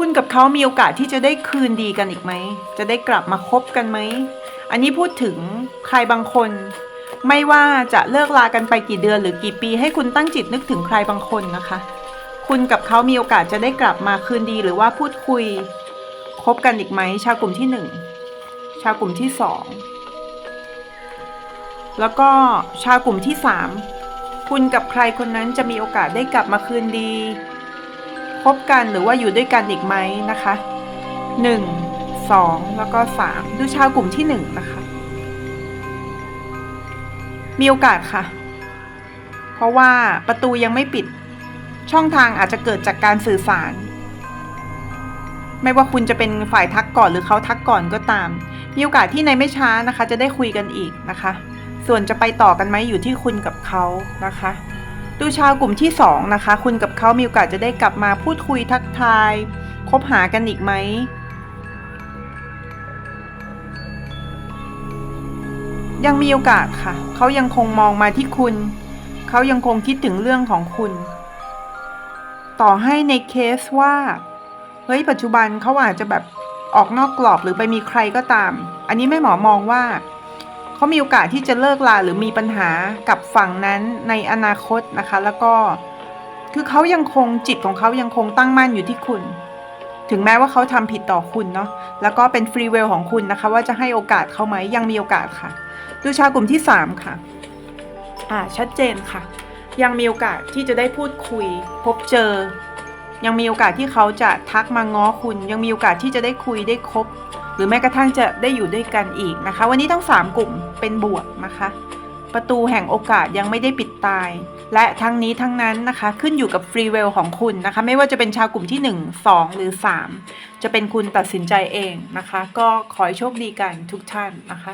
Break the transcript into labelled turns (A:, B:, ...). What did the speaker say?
A: คุณกับเขามีโอกาสที่จะได้คืนดีกันอีกไหม จะได้กลับมาคบกันไหม อันนี้พูดถึงใครบางคน ไม่ว่าจะเลิกลากันไปกี่เดือนหรือกี่ปี ให้คุณตั้งจิตนึกถึงใครบางคนนะคะ คุณกับเขามีโอกาสจะได้กลับมาคืนดีหรือว่าพูดคุยคบกันอีกไหม ชาวกลุ่มที่หนึ่งชาวกลุ่มที่สองแล้วก็ชาวกลุ่มที่สามคุณกับใครคนนั้นจะมีโอกาสได้กลับมาคืนดี คบกันหรือว่าอยู่ด้วยกันอีกไหมนะคะหนึ่งสองแล้วก็สามดูชาวกลุ่มที่หนึ่งนะคะ มีโอกาสค่ะ เพราะว่าประตูยังไม่ปิด ช่องทางอาจจะเกิดจากการสื่อสาร ไม่ว่าคุณจะเป็นฝ่ายทักก่อนหรือเขาทักก่อนก็ตาม มีโอกาสที่ในไม่ช้านะคะ จะได้คุยกันอีกนะคะ ส่วนจะไปต่อกันไหมอยู่ที่คุณกับเขานะคะ ดูชาวกลุ่มที่สองนะคะ คุณกับเขามีโอกาสจะได้กลับมาพูดคุยทักทาย คบหากันอีกไหม ยังมีโอกาสค่ะ เขายังคงมองมาที่คุณ เขายังคงคิดถึงเรื่องของคุณ ต่อให้ในเคสว่า เฮ้ย ปัจจุบันเขาอาจจะแบบออกนอกกรอบหรือไปมีใครก็ตาม อันนี้แม่หมอมองว่า เขามีโอกาสที่จะเลิกลาหรือมีปัญหากับฝั่งนั้นในอนาคตนะคะ แล้วก็คือเขายังคงจิตของเขายังคงตั้งมั่นอยู่ที่คุณ ถึงแม้ว่าเขาทำผิดต่อคุณเนาะแล้วก็เป็นฟรีเวลของคุณนะคะ ว่าจะให้โอกาสเขาไหมยังมีโอกาสค่ะ ดูชาวกลุ่มที่ 3 ค่ะอ่าชัดเจนค่ะ ยังมีโอกาสที่จะได้พูดคุย พบเจอ ยังมีโอกาสที่เขาจะทักมาง้อคุณ ยังมีโอกาสที่จะได้คุยได้คบ หรือแม้กระทั่งจะได้อยู่ด้วยกันอีกนะคะ วันนี้ทั้ง 3 กลุ่มเป็นบวกนะคะ ประตูแห่งโอกาสยังไม่ได้ปิดตาย และทั้งนี้ทั้งนั้นนะคะ ขึ้นอยู่กับฟรีเวลของคุณนะคะ ไม่ว่าจะเป็นชาวกลุ่มที่ 1 2 หรือ 3 จะเป็นคุณตัดสินใจเองนะคะ ก็ขอให้โชคดีกันทุกท่านนะคะ